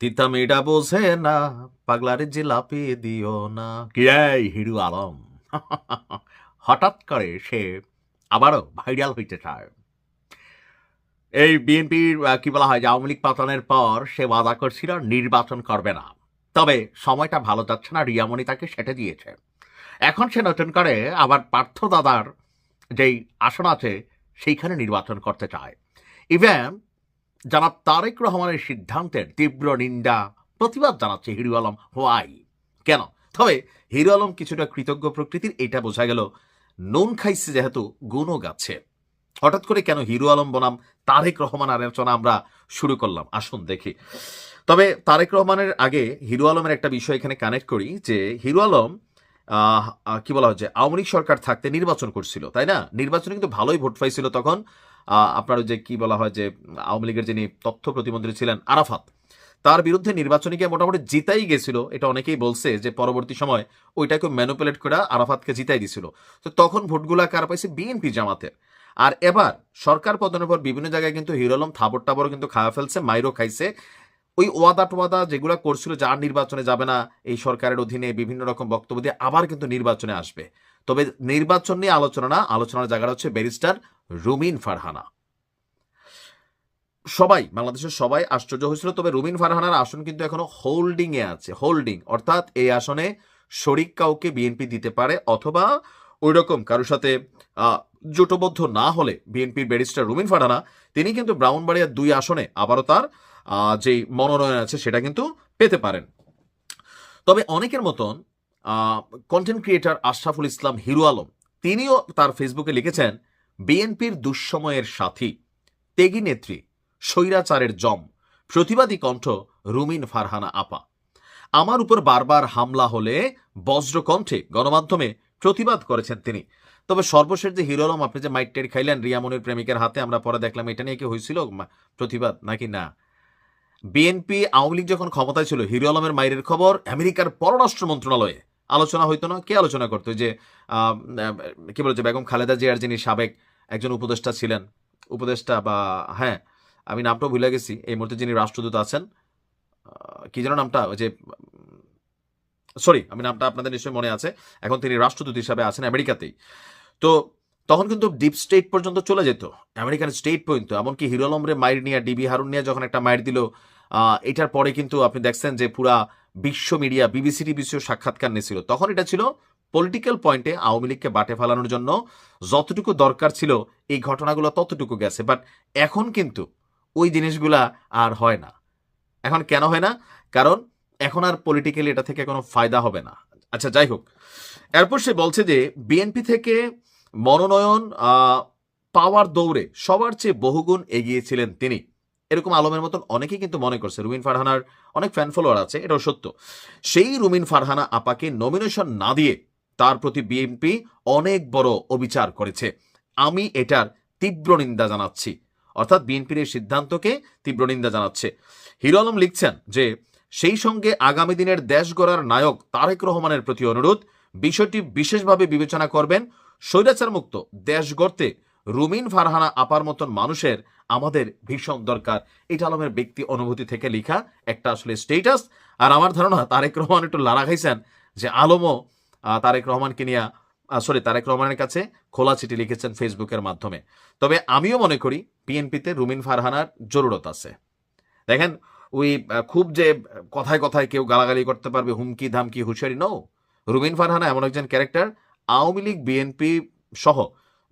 তিতা মেয়েটা বোঝে না পাগলারে জিলাপি দিও না কি এই হিরু আলম। হঠাৎ করে সে আবারও ভাইরাল হইতে চায়। এই বিএনপির কি বলা হয়, যে আওয়ামী লীগ পতনের পর সে ওয়াদা করছিল নির্বাচন করবে না। তবে সময়টা ভালো যাচ্ছে না, রিয়ামণি তাকে সেটে দিয়েছে। এখন সে নতুন করে আবার পার্থ দাদার যেই আসন আছে, সেইখানে নির্বাচন করতে চায়। ইভেন জনাব তারেক রহমানের সিদ্ধান্তের তীব্র নিন্দা, প্রতিবাদ জানাচ্ছে হিরু আলম হোয়াই। কেন? তবে হিরু আলম কিছুটা কৃতজ্ঞ প্রকৃতির, এটা বোঝা গেল নুন খাইছে যেহেতু গুণও গাচ্ছে। হঠাৎ করে কেন হিরু আলম বনাম তারেক রহমান আলোচনা আমরা শুরু করলাম, আসুন দেখি। তবে তারেক রহমানের আগে হিরু আলমের একটা বিষয় এখানে কানেক্ট করি, যে হিরু আলম কি বলা হচ্ছে আওয়ামী লীগ সরকার থাকতে নির্বাচন করছিল, তাই না? নির্বাচনে কিন্তু ভালোই ভোট পাইছিল তখন আপনার যে কি বলা হয় যে, আওয়ামী লীগের যিনি তথ্য প্রতিমন্ত্রী ছিলেন আরাফাত, তার বিরুদ্ধে নির্বাচনে গিয়ে মোটামুটি জিতাই গেছিল। এটা অনেকেই বলছে যে, পরবর্তী সময় ওইটাকে ম্যানুপুলেট করে আরাফাতকে জিতাই দিছিল। তো তখন ভোটগুলা কার পাইছে? বিএনপি জামাতের। আর এবার সরকার পতনের পর বিভিন্ন জায়গায় কিন্তু হিরোলম থাবর টাবর কিন্তু খাওয়া ফেলছে, মাইরও খাইছে। ওই ওয়াদা টোয়াদা যেগুলো করছিল যে, আর নির্বাচনে যাবে না, এই সরকারের অধীনে বিভিন্ন রকম বক্তব্য দিয়ে আবার কিন্তু নির্বাচনে আসবে। তবে নির্বাচন নিয়ে আলোচনা না, আলোচনার জায়গাটা হচ্ছে ব্যারিস্টার রুমিন ফারহানা। সবাই, বাংলাদেশের সবাই আশ্চর্য হয়েছিল, তবে রুমিন ফারহানার আসন কিন্তু এখনও হোল্ডিং এ আছে হোল্ডিং অর্থাৎ এই আসনে শরিক কাউকে বিএনপি দিতে পারে অথবা ওই রকম কারোর সাথে জোটবদ্ধ না হলে বিএনপির ব্যারিস্টার রুমিন ফারহানা, তিনি কিন্তু ব্রাউনবাড়িয়ার দুই আসনে আবারও তার যেই মনোনয়ন আছে সেটা কিন্তু পেতে পারেন। তবে অনেকের মতন কন্টেন্ট ক্রিয়েটর আশরাফুল ইসলাম হিরু আলম, তিনিও তার ফেসবুকে লিখেছেন, বিএনপির দুঃসময়ের সাথী তেগি নেত্রী, স্বৈরাচারের জম, প্রতিবাদী কণ্ঠ রুমিন ফারহানা আপা। আমার উপর বারবার হামলা হলে বজ্রকণ্ঠে গণমাধ্যমে প্রতিবাদ করেছেন তিনি। তবে সর্বশেষ যে হিরো আলম, আপনি যে মাইট টের খাইলেন রিয়ামনির প্রেমিকের হাতে আমরা পরে দেখলাম, এটা নিয়ে কি হয়েছিল? প্রতিবাদ নাকি না? বিএনপি আওয়ামী লীগ যখন ক্ষমতায় ছিল, হিরো আলমের মাইরের খবর, আমেরিকার পররাষ্ট্র মন্ত্রণালয়ে। আলোচনা হইতো না, কে আলোচনা করতো? যে কি বলে যে বেগম খালেদা জিয়ার যিনি সাবেক একজন উপদেষ্টা ছিলেন, উপদেষ্টা বা হ্যাঁ আমি নামটাও ভুলে গেছি, এই মুহূর্তে যিনি রাষ্ট্রদূত আছেন কি যেন নামটা যে, সরি, আমি নামটা আপনাদের নিশ্চয়ই মনে আছে, এখন তিনি রাষ্ট্রদূত হিসাবে আছেন আমেরিকাতেই। তো তখন কিন্তু ডিপ স্টেট পর্যন্ত চলে যেত, আমেরিকান স্টেট পর্যন্ত, এমনকি হিরো আলমরে মায়ের নিয়ে ডিবি হারুন নিয়ে যখন একটা মায়ের দিল এটার পরে কিন্তু আপনি দেখছেন যে পুরা বিশ্ব মিডিয়া বিবিসি টিবিসিও সাক্ষাৎকার নিয়েছিল। তখন এটা ছিল পলিটিক্যাল পয়েন্টে আওয়ামী লীগকে বাটে ফেলানোর জন্য যতটুকু দরকার ছিল এই ঘটনাগুলো ততটুকু গেছে। বাট এখন কিন্তু ওই জিনিসগুলা আর হয় না। এখন কেন হয় না? কারণ এখন আর পলিটিক্যালি এটা থেকে কোনো ফায়দা হবে না। আচ্ছা যাই হোক। এরপর সে বলছে যে বিএনপি থেকে মনোনয়ন পাওয়ার দৌড়ে সবার চেয়ে বহুগুণ এগিয়েছিলেন তিনি। এরকম আলমের মতন অনেকেই কিন্তু মনে করছে। রুমিন ফারহানার অনেক ফ্যান ফলোয়ার আছে, এটাও সত্য। সেই রুমিন ফারহানা আপাকে নমিনেশন না দিয়ে তার প্রতি বিএনপি অনেক বড় অবিচার করেছে। আমি এটার তীব্র নিন্দা জানাচ্ছি। অর্থাৎ বিএনপির এই সিদ্ধান্তকে তীব্র নিন্দা জানাচ্ছে। হিরো আলম লিখছেন যে, সেই সঙ্গে আগামী দিনের দেশ গড়ার নায়ক তারেক রহমানের প্রতি অনুরোধ। বিষয়টি বিশেষভাবে বিবেচনা করবেন। স্বৈরাচার মুক্ত দেশ গড়তে রুমিন ফারহানা আপার মতন মানুষের আমাদের ভীষণ দরকার। এটা আলমের ব্যক্তি অনুভূতি থেকে লেখা একটা আসলে স্টেটাস আর আমার ধারণা তারেক রহমান একটু লাড়া খাইছেন যে আলমও তারেক রহমানকে নিয়ে সরি তারেক রহমানের কাছে খোলা চিঠি লিখেছেন ফেসবুকের মাধ্যমে। তবে আমিও মনে করি বিএনপিতে রুমিন ফারহানার জরুরত আছে। দেখেন, ওই খুব যে কথায় কথায় কেউ গালাগালি করতে পারবে, হুমকি, ধামকি, হুঁশিয়ারি নো রুমিন ফারহানা এমন একজন ক্যারেক্টার আওয়ামী লীগ বিএনপি সহ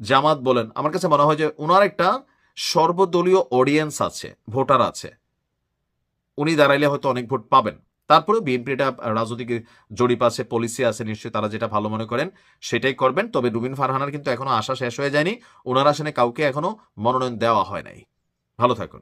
জামাত বলেন, আমার কাছে মনে হয় যে ওনার একটা সর্বদলীয় অডিয়েন্স আছে, ভোটার আছে। উনি দাঁড়াইলে হয়তো অনেক ভোট পাবেন। তারপরে বিএনপিটা রাজনৈতিক জরিপ আছে পলিসি আছে, নিশ্চয়ই তারা যেটা ভালো মনে করেন সেটাই করবেন। তবে রুবিন ফারহানার কিন্তু এখনও আশা শেষ হয়ে যায়নি। ওনার আসনে কাউকে এখনও মনোনয়ন দেওয়া হয় নাই। ভালো থাকুন।